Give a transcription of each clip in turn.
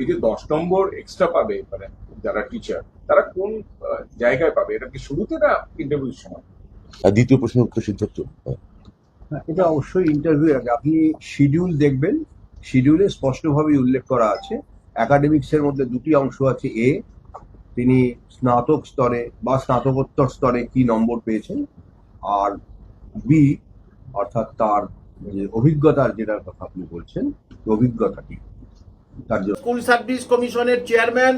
এই যে দশ নম্বর এক্সট্রা পাবে মানে যারা টিচার তারা কোন জায়গায় পাবে? এটা কি শুরুতে না ইন্টারভিউর সময়? আর দ্বিতীয় প্রশ্ন উত্তর সিদ্ধার্থ। হ্যাঁ। এটা অবশ্যই ইন্টারভিউ আগে। আপনি শিডিউল দেখবেন। শিডিউলে স্পষ্টভাবে উল্লেখ করা আছে। একাডেমিক্স এর মধ্যে দুটি অংশ আছে এ তিনি স্নাতক স্তরে বা স্নাতকোত্তর স্তরে কি নম্বর পেয়েছেন? আর বি অর্থাৎ তার যে অভিজ্ঞতার যেটার কথা আপনি বলছেন অভিজ্ঞতা কি তার জন্য স্কুল সার্ভিস কমিশনের চেয়ারম্যান,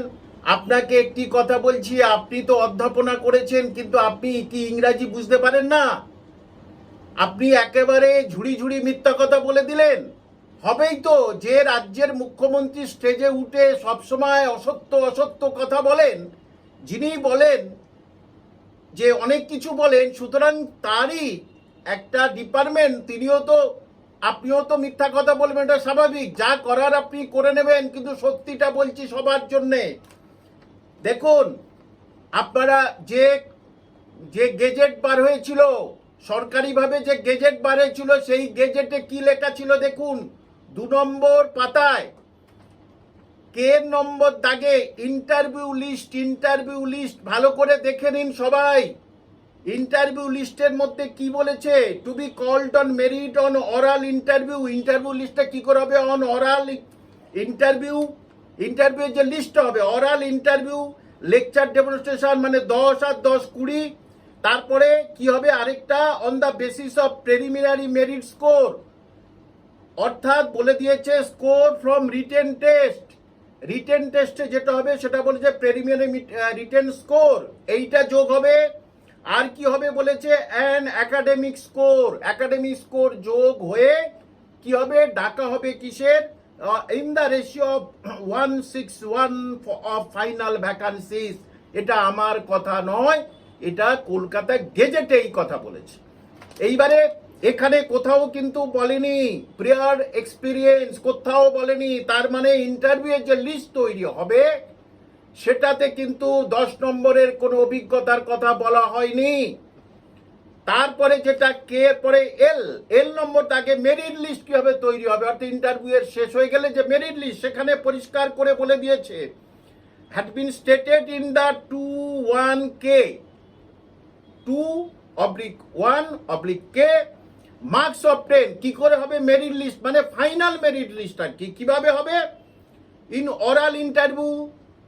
আপনাকে একটি কথা বলছি, আপনি তো অধ্যাপনা করেছেন, কিন্তু আপনি কি ইংরাজি বুঝতে পারেন না? আপনি একেবারে ঝুড়ি ঝুড়ি মিথ্যা কথা বলে দিলেন। হবেই তো যে রাজ্যের মুখ্যমন্ত্রী স্টেজে উঠে সবসময় অসত্য অসত্য কথা বলেন। যিনি বলেন যে অনেক কিছু বলেন, সুতরাং তারই একটা ডিপার্টমেন্ট তিনিও তো আপনিও তো মিথ্যা কথা বলবেন, এটা স্বাভাবিক। যা করার আপনি করে নেবেন, কিন্তু সত্যিটা বলছি সবার জন্যে। দেখুন, আপনারা যে যে গেজেট বার হয়েছিল, সরকারিভাবে যে গেজেট বার হয়েছিল, সেই গেজেটে কি লেখা ছিল দেখুন? দু নম্বর পাতায়। কে নম্বর দাগে? ইন্টারভিউ লিস্ট ইন্টারভিউ লিস্ট, ভালো করে দেখে নিন সবাই। ইন্টারভিউ লিস্টের মধ্যে কি বলেছে? To be called on merit on oral interview interview লিস্টটা কি করে হবে? অন অরাল ইন্টারভিউ ইন্টারভিউ যে লিস্ট হবে অরাল ইন্টারভিউ লেকচার ডেমনস্ট্রেশন মানে দশ আর দশ কুড়ি। তারপরে কি হবে? আরেকটা on the basis of preliminary merit score অর্থাৎ বলে দিয়েছে score from written test written টেস্টে যেটা হবে, সেটা বলেছে প্রেলিমিনারি রিটেন স্কোর এইটা যোগ হবে আর কি হবে বলেছে? An academic score academic score যোগ হয়ে কি হবে? ডাকা হবে কিসের? In the ratio of one six one of final vacancies এটা আমার কথা নয়। এটা কলকাতা গেজেটে এই কথা বলেছে। এইবারে এখানে কোথাও কিন্তু বলেনি। প্রেয়ার এক্সপিরিয়েন্স কোথাও বলেনি। তার মানে ইন্টারভিউ যে লিস্ট তৈরি হবে সেটাতে কিন্তু দশ নম্বরের কোনো অভিজ্ঞতার কথা বলা হয়নি। তারপরে যেটা কে, পরে এল। এল নম্বর তাকে মেরিট লিস্ট কীভাবে তৈরি হবে? অর্থাৎ ইন্টারভিউ এর শেষ হয়ে গেলে যে মেরিট লিস্ট সেখানে পরিষ্কার করে বলে দিয়েছে। Had been stated in the two one K two oblique one oblique K marks of ten কি করে হবে মেরিট লিস্ট মানে ফাইনাল মেরিট লিস্ট আর কি। কীভাবে হবে? ইন অরাল ইন্টারভিউ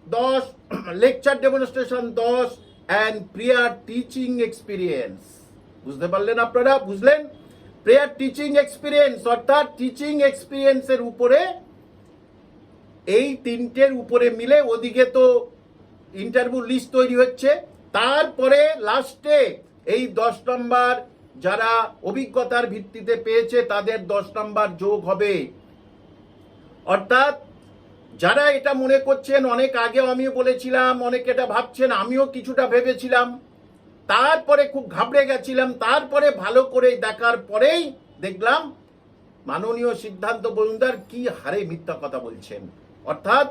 দশ লেকচার ডেমনস্ট্রেশন দশ অ্যান্ড প্রেয়ার টিচিং এক্সপিরিয়েন্স বুঝতে পারলেন আপনারা? বুঝলেন? প্রেয়ার টিচিং এক্সপিরিয়েন্স অর্থাৎ টিচিং এক্সপিরিয়েন্সের উপরে, এই তিনটের উপরে মিলে ওদিকে তো ইন্টারভিউ লিস্ট তৈরি হচ্ছে। তারপরে লাস্টে এই দশ নম্বর যারা অভিজ্ঞতার ভিত্তিতে পেয়েছে, তাদের দশ নম্বর যোগ হবে। অর্থাৎ যারা এটা মনে করছেন, অনেক আগেও আমি বলেছিলাম, অনেকে এটা ভাবছেন, আমিও কিছুটা ভেবেছিলাম। তারপরে খুব ঘাবড়ে গেছিলাম, তারপরে ভালো করে দেখার পরেই দেখলাম, মাননীয় সিদ্ধান্ত বরুণদার কি হারে মিথ্যা কথা বলছেন। অর্থাৎ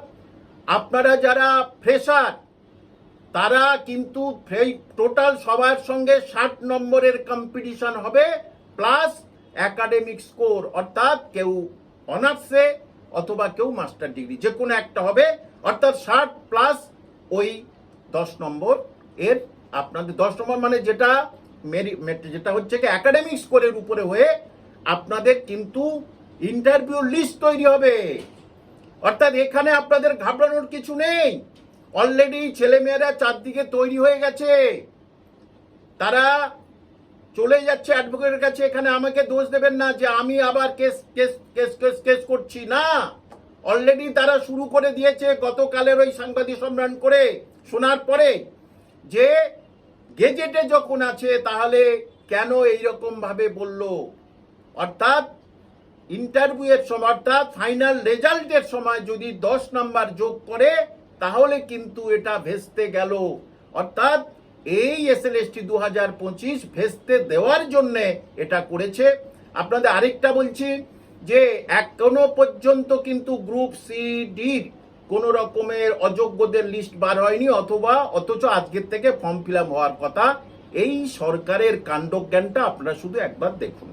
আপনারা যারা ফ্রেশার তারা কিন্তু টোটাল সবার সঙ্গে ষাট নম্বরের কম্পিটিশন হবে প্লাস একাডেমিক স্কোর অর্থাৎ কেউ অনার্সে অথবা কেউ মাস্টার ডিগ্রি যে কোনো একটা হবে, অর্থাৎ ষাট প্লাস ওই দশ নম্বর এর আপনাদের, দশ নম্বর মানে যেটা যেটা হচ্ছে কি একাডেমিক স্কোরের উপরে হয়ে আপনাদের কিন্তু ইন্টারভিউ লিস্ট তৈরি হবে। অর্থাৎ এখানে আপনাদের ঘাবড়ানোর কিছু নেই। অলরেডি ছেলেমেয়েরা চারদিকে তৈরি হয়ে গেছে। তারা চলে যাচ্ছে অ্যাডভোকেটের কাছে, এখানে আমাকে দোষ দেবেন না যে আমি আবার case case case case case করছি। না! অলরেডি তারা শুরু করে দিয়েছে গতকালের ওই সাংবাদিক সম্মেলন করে, শোনার পরে। যে গেজেটে যখন আছে, তাহলে কেন এইরকম ভাবে বলল? অর্থাৎ ইন্টারভিউয়ের সময়, অর্থাৎ ফাইনাল রেজাল্টের সময় যদি দশ নাম্বার যোগ করে, তাহলে কিন্তু এটা ভেস্তে গেল। অর্থাৎ এই এস এল এস টি দু হাজার পঁচিশ ভেস্তে দেওয়ার জন্যে এটা করেছে। আপনাদের আরেকটা বলছি যে, এখনও পর্যন্ত কিন্তু গ্রুপ সি ডির কোনো রকমের অযোগ্যদের লিস্ট বার হয়নি, অথবা অথচ আজকের থেকে ফর্ম ফিল হওয়ার কথা। এই সরকারের কাণ্ডজ্ঞানটা আপনারা শুধু একবার দেখুন।